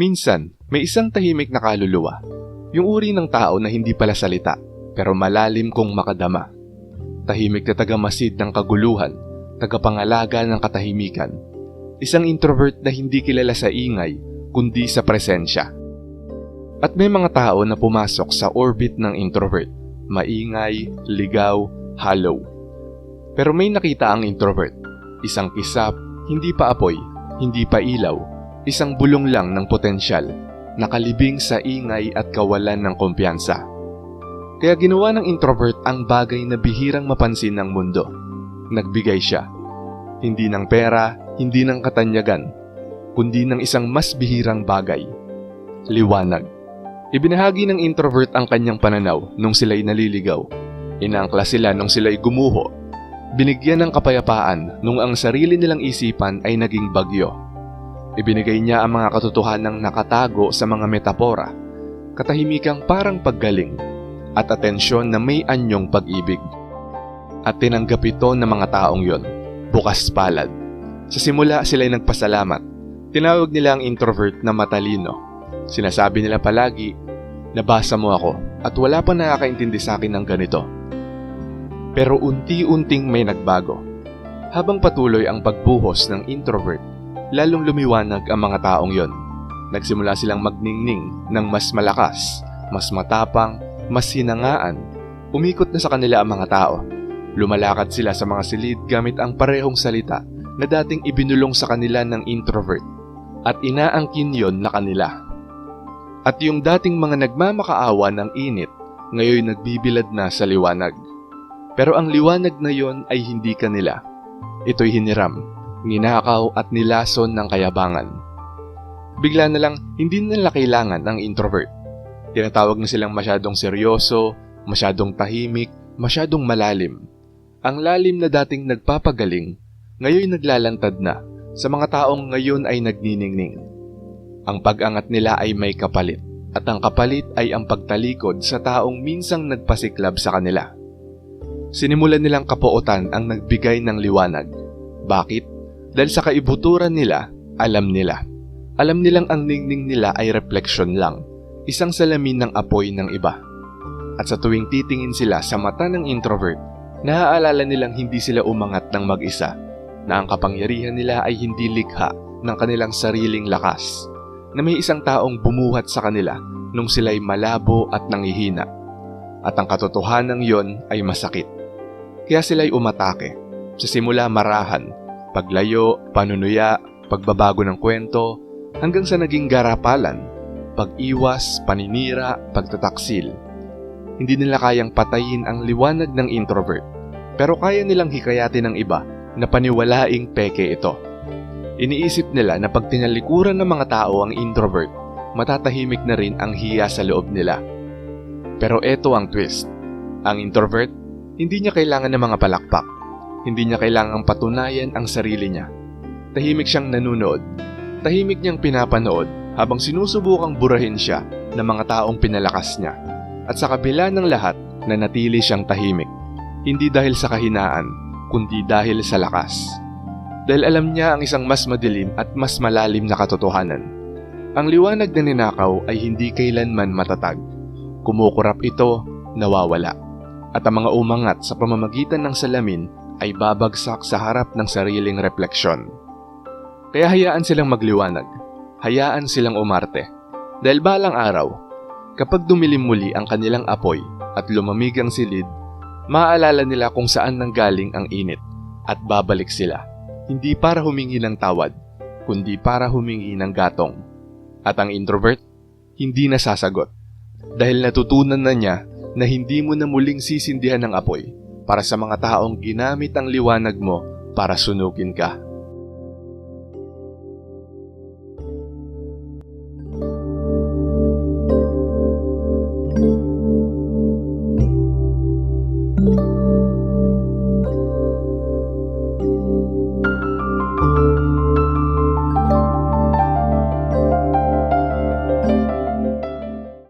Minsan, may isang tahimik na kaluluwa. Yung uri ng tao na hindi pala salita, pero malalim kong makadama. Tahimik na tagamasid ng kaguluhan, tagapangalaga ng katahimikan. Isang introvert na hindi kilala sa ingay, kundi sa presensya. At may mga tao na pumasok sa orbit ng introvert. Maingay, ligaw, hollow. Pero may nakita ang introvert. Isang kisap, hindi pa apoy, hindi pa ilaw, isang bulong lang ng potensyal, nakalibing sa ingay at kawalan ng kumpiyansa. Kaya ginawa ng introvert ang bagay na bihirang mapansin ng mundo. Nagbigay siya. Hindi ng pera, hindi ng katanyagan, kundi ng isang mas bihirang bagay. Liwanag. Ibinahagi ng introvert ang kanyang pananaw nung sila'y naliligaw. Inaangkla sila nung sila'y gumuho. Binigyan ng kapayapaan nung ang sarili nilang isipan ay naging bagyo. Ibinigay niya ang mga katotohanang nakatago sa mga metapora, katahimikang parang paggaling, at atensyon na may anyong pag-ibig. At tinanggap ito ng mga taong yon, bukas palad. Sa simula sila'y nagpasalamat. Tinawag nila ang introvert na matalino. Sinasabi nila palagi, nabasa mo ako at wala pa nakakaintindi sa akin ng ganito. Pero unti-unting may nagbago. Habang patuloy ang pagbuhos ng introvert, lalong lumiwanag ang mga taong yon. Nagsimula silang magningning ng mas malakas, mas matapang, mas hinangaan. Umikot na sa kanila ang mga tao. Lumalakad sila sa mga silid gamit ang parehong salita na dating ibinulong sa kanila ng introvert at inaangkin yon na kanila. At yung dating mga nagmamakaawa ng init, ngayon nagbibilad na sa liwanag. Pero ang liwanag na yon ay hindi kanila. Ito'y hiniram, ninakaw at nilason ng kayabangan. Bigla na lang, hindi nila kailangan ang introvert. Tinatawag na silang masyadong seryoso, masyadong tahimik, masyadong malalim. Ang lalim na dating nagpapagaling, ngayon naglalantad na sa mga taong ngayon ay nagniningning. Ang pag-angat nila ay may kapalit, at ang kapalit ay ang pagtalikod sa taong minsang nagpasiklab sa kanila. Sinimulan nilang kapuotan ang nagbigay ng liwanag. Bakit? Dahil sa kaibuturan nila, alam nila. Alam nilang ang ningning nila ay refleksyon lang, isang salamin ng apoy ng iba. At sa tuwing titingin sila sa mata ng introvert, naaalala nilang hindi sila umangat ng mag-isa, na ang kapangyarihan nila ay hindi likha ng kanilang sariling lakas, na may isang taong bumuhat sa kanila nung sila'y malabo at nangihina. At ang katotohanan yon ay masakit. Kaya sila'y umatake. Sa simula marahan, paglayo, panunuya, pagbabago ng kwento, hanggang sa naging garapalan, pag-iwas, paninira, pagtataksil. Hindi nila kayang patayin ang liwanag ng introvert, pero kaya nilang hikayatin ng iba na paniwalaing peke ito. Iniisip nila na pag tinalikuran ng mga tao ang introvert, matatahimik na rin ang hiya sa loob nila. Pero eto ang twist. Ang introvert, hindi niya kailangan ng mga palakpak. Hindi niya kailangang patunayan ang sarili niya. Tahimik siyang nanunood. Tahimik niyang pinapanood habang sinusubukang burahin siya ng mga taong pinalakas niya. At sa kabila ng lahat, nanatili siyang tahimik. Hindi dahil sa kahinaan, kundi dahil sa lakas. Dahil alam niya ang isang mas madilim at mas malalim na katotohanan. Ang liwanag na ninakaw ay hindi kailanman matatag. Kumukurap ito, nawawala. At ang mga umangat sa pamamagitan ng salamin ay babagsak sa harap ng sariling refleksyon. Kaya hayaan silang magliwanag. Hayaan silang umarte. Dahil balang araw, kapag dumilim muli ang kanilang apoy at lumamig ang silid, maaalala nila kung saan nanggaling ang init at babalik sila. Hindi para humingi ng tawad, kundi para humingi ng gatong. At ang introvert, hindi nasasagot. Dahil natutunan na niya na hindi mo na muling sisindihan ng apoy para sa mga taong ginamit ang liwanag mo para sunugin ka.